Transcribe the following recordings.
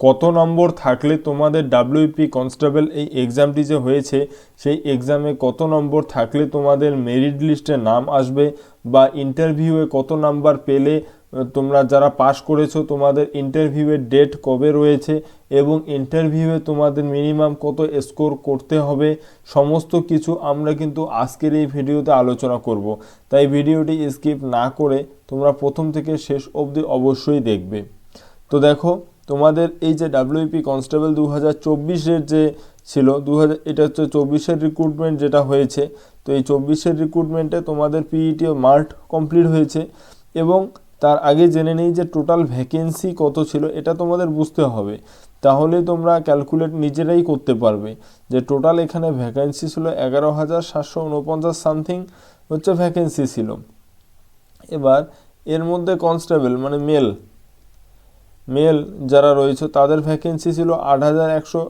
কত নম্বর থাকলে তোমাদের ডাব্লিউপি কনস্টেবল এই এক্সামটি যে হয়েছে, সেই এক্সামে কত নম্বর থাকলে তোমাদের মেরিট লিস্টে নাম আসবে বা ইন্টারভিউয়ে কত নাম্বার পেলে তোমরা যারা পাশ করেছ, তোমাদের ইন্টারভিউয়ের ডেট কবে রয়েছে এবং ইন্টারভিউয়ে তোমাদের মিনিমাম কত স্কোর করতে হবে, সমস্ত কিছু আমরা কিন্তু আজকের এই ভিডিওতে আলোচনা করব। তাই ভিডিওটি স্কিপ না করে তোমরা প্রথম থেকে শেষ অবধি অবশ্যই দেখবে। তো দেখো তোমাদের এই যে ডাব্লিউপি কনস্টেবল দু হাজার চব্বিশের যে ছিল দু হাজার এটা হচ্ছে চব্বিশের রিক্রুটমেন্ট যেটা হয়েছে, তো এই চব্বিশের রিক্রুটমেন্টে তোমাদের পিইটি মার্ট কমপ্লিট হয়েছে এবং তার আগে জেনে নেই যে টোটাল ভ্যাকেন্সি কত ছিল, এটা তোমাদের বুঝতে হবে। তাহলে তোমরা ক্যালকুলেট নিজেরাই করতে পারবে যে টোটাল এখানে ভ্যাকেন্সি ছিল এগারো হাজার সাতশো উনপঞ্চাশ সামথিং হচ্ছে ভ্যাকেন্সি ছিল। এবার এর মধ্যে কনস্টেবল মানে মেল মেল যারা রয়েছে, তাদের ভ্যাকেন্সি ছিল আট হাজার একশো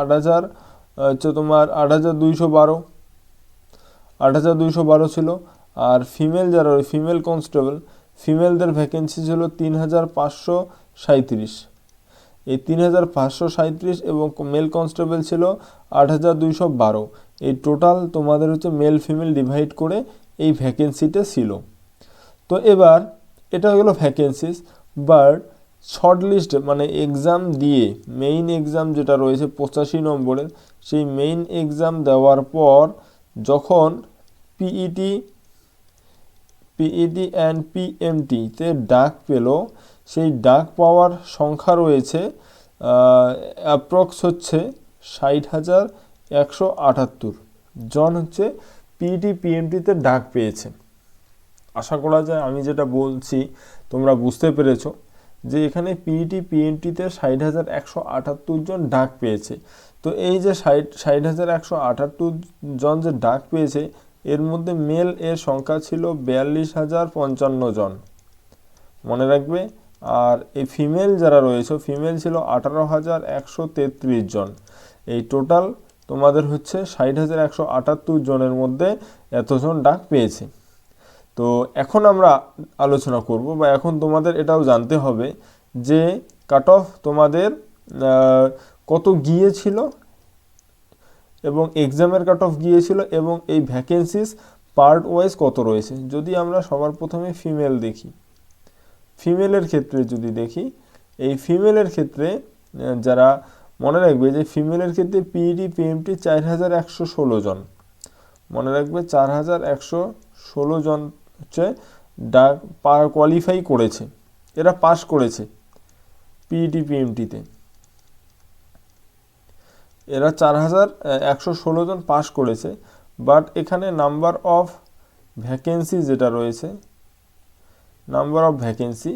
আট হাজার হচ্ছে তোমার আট হাজার দুইশো বারো। আট হাজার দুইশো বারো ছিল। আর ফিমেল যারা ফিমেল কনস্টেবল ফিমেলদের ভ্যাকেন্সি ছিল তিন হাজার পাঁচশো সাঁত্রিশ এই তিন হাজার পাঁচশো সাঁত্রিশ এবং মেল কনস্টেবল ছিল আট হাজার দুইশো বারো। এই টোটাল তোমাদের হচ্ছে মেল ফিমেল ডিভাইড করে এই ভ্যাকেন্সিটা ছিল। তো এবার, এটা হলো ভ্যাকেন্সিস বাট শর্ট লিস্ট মানে এক্সাম দিয়ে মেইন এক্সাম যেটা রয়েছে পঁচাশি নম্বরের, সেই মেইন এক্সাম দেওয়ার পর যখন পিইটি পিইটি অ্যান্ড পিএমটিতে ডাক পেল, সেই ডাক পাওয়ার সংখ্যা রয়েছে অ্যাপ্রক্স হচ্ছে ষাট হাজার একশো আটাত্তর। জন হচ্ছে পিইটি পিএমটিতে ডাক পেয়েছে। আশা করা যায় আমি যেটা বলছি তোমরা বুঝতে পেরেছ। যে এখানে পিইটি পিএনটিতে ষাট হাজার একশো আটাত্তর জন ডাক পেয়েছে। তো এই যে ষাট ষাট হাজার একশো আটাত্তর জন যে ডাক পেয়েছে, এর মধ্যে মেল এর সংখ্যা ছিল বিয়াল্লিশ হাজার পঞ্চান্ন জন। মনে রাখবে? আর এই ফিমেল যারা রয়েছে ফিমেল ছিল আঠারো হাজার একশো তেত্রিশ জন। এই টোটাল তোমাদের হচ্ছে ষাট হাজার একশো আটাত্তর জনের মধ্যে এতজন ডাক পেয়েছে। তো এখন আমরা আলোচনা করব বা এখন তোমাদের এটাও জানতে হবে যে কাট অফ তোমাদের কত গিয়েছিল এবং এক্সামের কাট অফ গিয়েছিল এবং এই ভ্যাকেন্সিস পার্ট ওয়াইজ কত রয়েছে। যদি আমরা সবার প্রথমে ফিমেল দেখি ফিমেলের ক্ষেত্রে যদি দেখি, এই ফিমেলের ক্ষেত্রে যারা মনে রাখবে যে ফিমেলের ক্ষেত্রে পিইডি পিএমটি চার হাজার একশো ষোলো জন। মনে রাখবে চার হাজার একশো ষোলো জন হচ্ছে ডাক কোয়ালিফাই করেছে। এরা পাস করেছে পিইটি পিএমটিতে এরা চার হাজার একশো ষোলো জন পাস করেছে বাট এখানে নাম্বার অফ ভ্যাকেন্সি যেটা রয়েছে নাম্বার অফ ভ্যাকেন্সি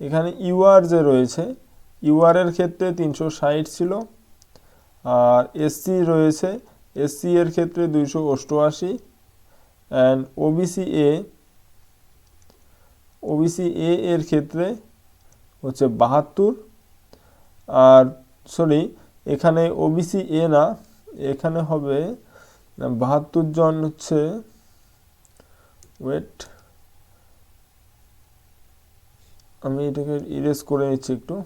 এখানে ইউআর যে রয়েছে ইউআরের ক্ষেত্রে তিনশো ষাট ছিল, আর এসসি রয়েছে এসসি এর ক্ষেত্রে দুইশো অষ্টআশি and OBC A OBC A এর ক্ষেত্রে হচ্ছে বাহাত্তর। আর সরি এখানে ওবিসি এ না, এখানে হবে বাহাত্তর জন হচ্ছে ওয়েট আমি এটাকে ইরেজ করে নিচ্ছি একটু।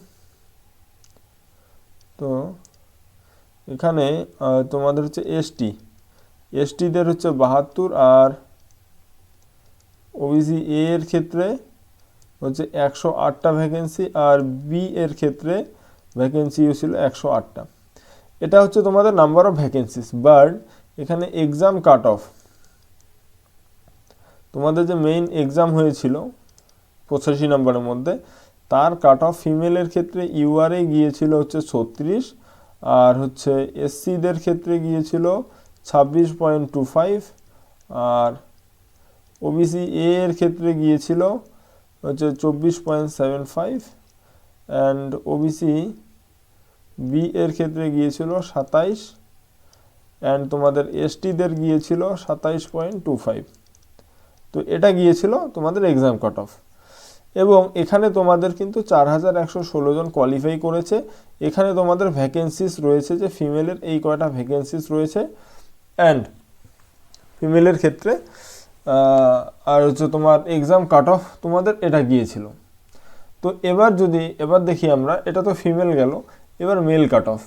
তো এখানে তোমাদের হচ্ছে এসটি এসটিদের হচ্ছে বাহাত্তর আর ওবিসি এ এর ক্ষেত্রে হচ্ছে একশো আটটা ভ্যাকেন্সি আর বি এর ক্ষেত্রে ভ্যাকেন্সি ছিল একশো আটটা। এটা হচ্ছে তোমাদের নাম্বার অফ ভ্যাকেন্সিস বাট এখানে এক্সাম কাট অফ তোমাদের যে মেইন এক্সাম হয়েছিল পঁচাশি নম্বরের মধ্যে, তার কাট অফ ফিমেলের ক্ষেত্রে ইউআরএ গিয়েছিল হচ্ছে ছত্রিশ, আর হচ্ছে এসসিদের ক্ষেত্রে গিয়েছিল ছাব্বিশ পয়েন্ট টু ফাইভ আর ওবিসি এ এর ক্ষেত্রে গিয়েছিল হচ্ছে চব্বিশ point seven five and OBC B এর ক্ষেত্রে গিয়েছিল সাতাইশ অ্যান্ড তোমাদের এসটিদের গিয়েছিল সাতাইশ পয়েন্ট টু ফাইভ। তো এটা গিয়েছিল তোমাদের এক্সাম কাট অফ এবং এখানে তোমাদের কিন্তু চার হাজার একশো ষোলো জন কোয়ালিফাই করেছে। এখানে তোমাদের ভ্যাকেন্সিস রয়েছে যে ফিমেলের এই কয়টা ভ্যাকেন্সিস রয়েছে। অ্যান্ড ফিমেলের ক্ষেত্রে আর হচ্ছে তোমার এক্সাম কাট অফ তোমাদের এটা গিয়েছিল। তো এবার যদি, এবার দেখি আমরা, এটা তো ফিমেল গেল, এবার মেল কাট অফ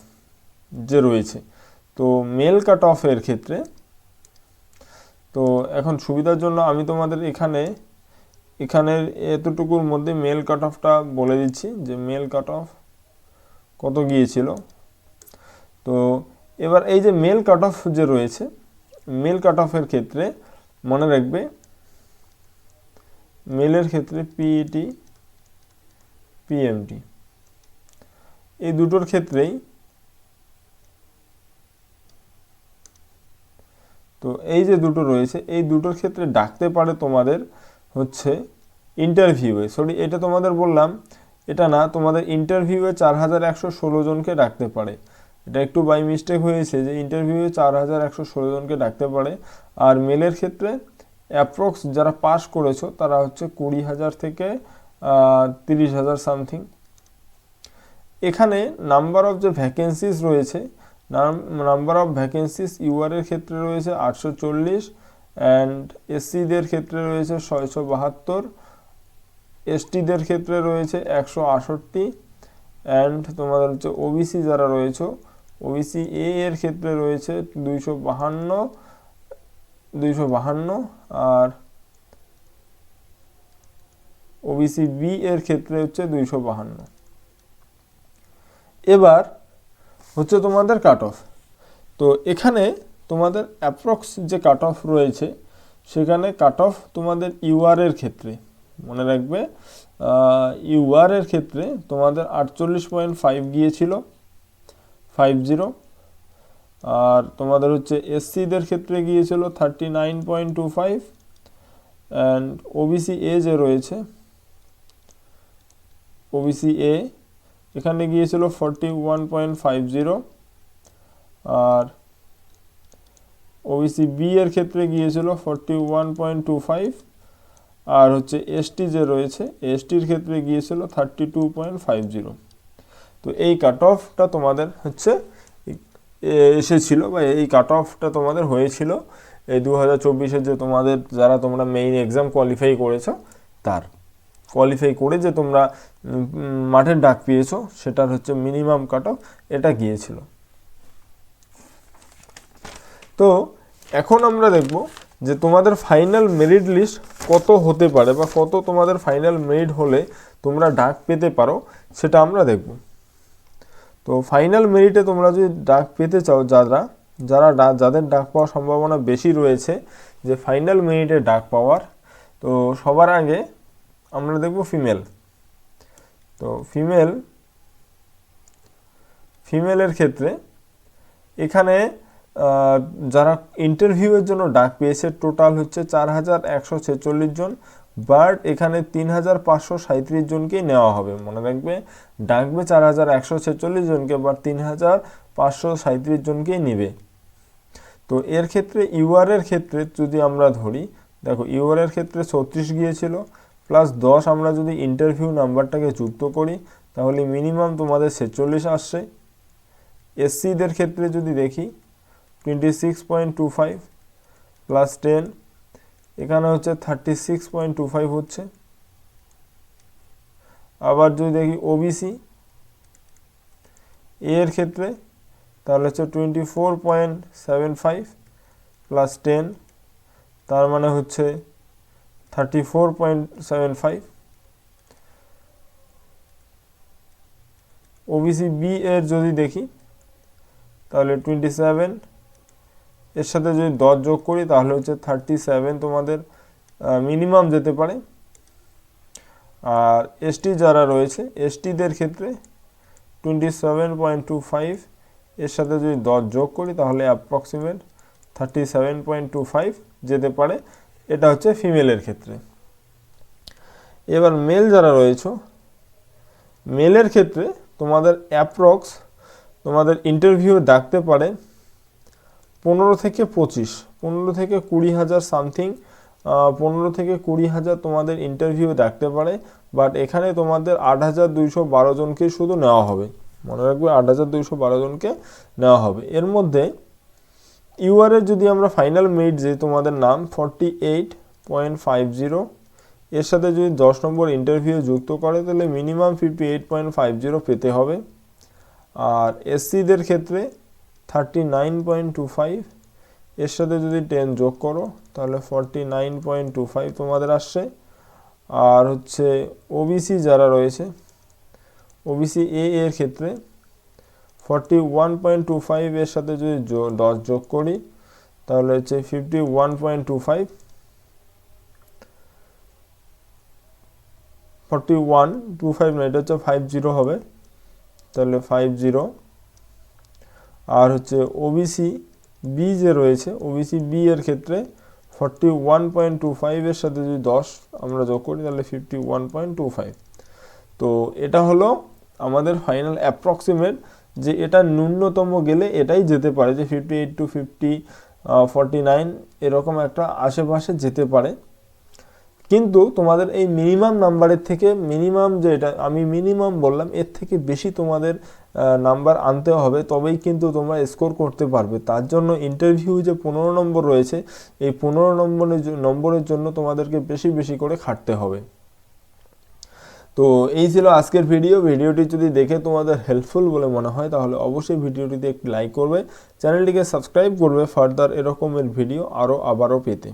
যে রয়েছে। তো মেল কাট অফের ক্ষেত্রে, তো এখন সুবিধার জন্য আমি তোমাদের এখানে এখানের এতটুকুর মধ্যে মেল কাট অফটা বলে দিচ্ছি যে মেল কাট অফ কত গিয়েছিল। তো এবার এই যে মেল কাট অফ যে রয়েছে মেল কাট অফের ক্ষেত্রে মনে রাখবে মেলের ক্ষেত্রে পিইটি পিএমটি এই দুটোর ক্ষেত্রেই তো এই যে দুটো রয়েছে, এই দুটোর ক্ষেত্রে ডাকতে পারে তোমাদের হচ্ছে ইন্টারভিউয়ে সরি এটা তোমাদের বললাম, এটা না, তোমাদের ইন্টারভিউয়ে চার হাজার একশো ষোলো জনকে ডাকতে পারে। এটা একটু বাই মিস্টেক হয়েছে যে ইন্টারভিউয়ে চার হাজার একশো ষোলো জনকে ডাকতে পারে। আর মেলের ক্ষেত্রে অ্যাপ্রক্স যারা পাস করেছ, তারা হচ্ছে কুড়ি হাজার থেকে তিরিশ হাজার সামথিং এখানে নাম্বার অফ যে ভ্যাকেন্সিস রয়েছে নাম্বার অফ ভ্যাকেন্সিস ইউআরের ক্ষেত্রে রয়েছে আটশো চল্লিশ অ্যান্ড এসসিদের ক্ষেত্রে রয়েছে ছয়শো বাহাত্তর। এসটিদের ক্ষেত্রে রয়েছে একশো আষট্টি অ্যান্ড তোমাদের হচ্ছে ওবিসি যারা রয়েছে ওবিসি এ এর ক্ষেত্রে রয়েছে দুইশো বাহান্ন দুইশো বাহান্ন আর ওবিসি বি এর ক্ষেত্রে হচ্ছে দুইশো বাহান্ন। এবার হচ্ছে তোমাদের কাট অফ তো এখানে তোমাদের অ্যাপ্রক্স যে কাট অফ রয়েছে, সেখানে কাট অফ তোমাদের ইউআর এর ক্ষেত্রে, মনে রাখবে ইউআর এর ক্ষেত্রে তোমাদের আটচল্লিশ পয়েন্ট ফাইভ গিয়েছিল। ফাইভ জিরো আর তোমাদের হচ্ছে এসসিদের ক্ষেত্রে গিয়েছিল thirty nine point two five and OBC A যে রয়েছে ওবিসি এ এখানে গিয়েছিল forty one point five zero আর ওবিসি বি এর ক্ষেত্রে গিয়েছিল forty one point two five আর হচ্ছে এসটি যে রয়েছে এসটির ক্ষেত্রে গিয়েছিল thirty two point five zero তো এই কাট অফটা তোমাদের হচ্ছে এসেছিল বা এই কাট অফটা তোমাদের হয়েছিল এই দু হাজার চব্বিশের যে তোমাদের যারা তোমরা মেইন এক্সাম কোয়ালিফাই করেছ, তার কোয়ালিফাই করে যে তোমরা মাঠের ডাক পেয়েছ, সেটার হচ্ছে মিনিমাম কাট অফ এটা গিয়েছিল। তো এখন আমরা দেখব যে তোমাদের ফাইনাল মেরিট লিস্ট কত হতে পারে বা কত তোমাদের ফাইনাল মেরিট হলে তোমরা ডাক পেতে পারো, সেটা আমরা দেখব। তো ফাইনাল মেরিটে তোমরা যদি ডাক পেতে চাও যারা যারা ডাক যাদের ডাক পাওয়ার সম্ভাবনা বেশি রয়েছে, যে ফাইনাল মেরিটে ডাক পাওয়ার, তো সবার আগে আমরা দেখব ফিমেল তো ফিমেল ফিমেলের ক্ষেত্রে এখানে যারা ইন্টারভিউয়ের জন্য ডাক পেয়েছে টোটাল হচ্ছে চার হাজার একশো ছেচল্লিশ জন বাট এখানে তিন হাজার পাঁচশো সাঁত্রিশ জনকেই নেওয়া হবে। মনে রাখবে, ডাকবে চার হাজার একশো ছেচল্লিশ জনকে বাট তিন হাজার পাঁচশো সাঁত্রিশ জনকেই নেবে। তো এর ক্ষেত্রে ইউআরের ক্ষেত্রে যদি আমরা ধরি, দেখো ইউআরের ক্ষেত্রে ছত্রিশ গিয়েছিল প্লাস দশ আমরা যদি ইন্টারভিউ নাম্বারটাকে যুক্ত করি, তাহলে মিনিমাম তোমাদের ছেচল্লিশ আসছে। এসসিদের ক্ষেত্রে যদি দেখি twenty six point two five plus ten এখানে হচ্ছে thirty six point two five হচ্ছে। আবার যদি দেখি ওবিসি এর ক্ষেত্রে তাহলে হচ্ছে twenty four point seven five plus ten তার মানে হচ্ছে thirty four point seven five OBC B এর যদি দেখি, তাহলে টোয়েন্টি সেভেন এর সাথে যদি দশ যোগ করি, তাহলে হচ্ছে থার্টি সেভেন তোমাদের মিনিমাম যেতে পারে। আর এসটি যারা রয়েছে এসটিদের ক্ষেত্রে twenty seven point two five এর সাথে যদি দশ যোগ করি, তাহলে approximate thirty seven point two five যেতে পারে। এটা হচ্ছে ফিমেলের ক্ষেত্রে। এবার মেল যারা রয়েছে মেলের ক্ষেত্রে তোমাদের অ্যাপ্রক্স তোমাদের ইন্টারভিউ ডাকতে পারে পনেরো থেকে পঁচিশ, পনেরো থেকে কুড়ি হাজার সামথিং পনেরো থেকে কুড়ি হাজার তোমাদের ইন্টারভিউ ডাকতে পারে বাট এখানে তোমাদের আট হাজার দুইশো বারো জনকে শুধু নেওয়া হবে। মনে রাখবে আট হাজার দুইশো বারো জনকে নেওয়া হবে। এর মধ্যে ইউআরের যদি আমরা ফাইনাল মেরিট যে তোমাদের নাম forty eight point five zero এর সাথে যদি দশ নম্বর ইন্টারভিউ যুক্ত করে, তাহলে minimum fifty eight point five zero পেতে হবে। আর এসসিদের ক্ষেত্রে thirty nine point two five এর সাথে যদি টেন যোগ করো, তাহলে forty nine point two five তোমাদের আসছে। আর হচ্ছে ওবিসি যারা রয়েছে ওবিসি এ এর ক্ষেত্রে forty one point two five এর সাথে যদি দশ যোগ করি, তাহলে হচ্ছে fifty one point two five forty one two five না এটা হচ্ছে ফাইভ জিরো হবে। তাহলে ফাইভ জিরো আর হচ্ছে ওবিসি বি যে রয়েছে ওবিসি বি এর ক্ষেত্রে ফর্টি ওয়ান পয়েন্ট টু ফাইভের সাথে যদি দশ আমরা যোগ করি, তাহলে fifty one point two five তো এটা হলো আমাদের ফাইনাল অ্যাপ্রক্সিমেট যে এটা ন্যূনতম গেলে এটাই যেতে পারে, যে fifty eight to fifty forty nine এরকম একটা আশেপাশে যেতে পারে। কিন্তু তোমাদের এই মিনিমাম নাম্বারের থেকে মিনিমাম যে এটা, আমি মিনিমাম বললাম, এর থেকে বেশি তোমাদের নাম্বার আনতে হবে, তবেই কিন্তু তোমরা স্কোর করতে পারবে। তার জন্য ইন্টারভিউ যে পনেরো নম্বর রয়েছে, এই পনেরো নম্বরের নম্বরের জন্য তোমাদেরকে বেশি বেশি করে খাটতে হবে। তো এই ছিল আজকের ভিডিও ভিডিওটি যদি দেখে তোমাদের হেল্পফুল বলে মনে হয়, তাহলে অবশ্যই ভিডিওটিতে একটি লাইক করবে। চ্যানেলটিকে সাবস্ক্রাইব করবে ফার্দার এরকমের ভিডিও আরও আবারও পেতে।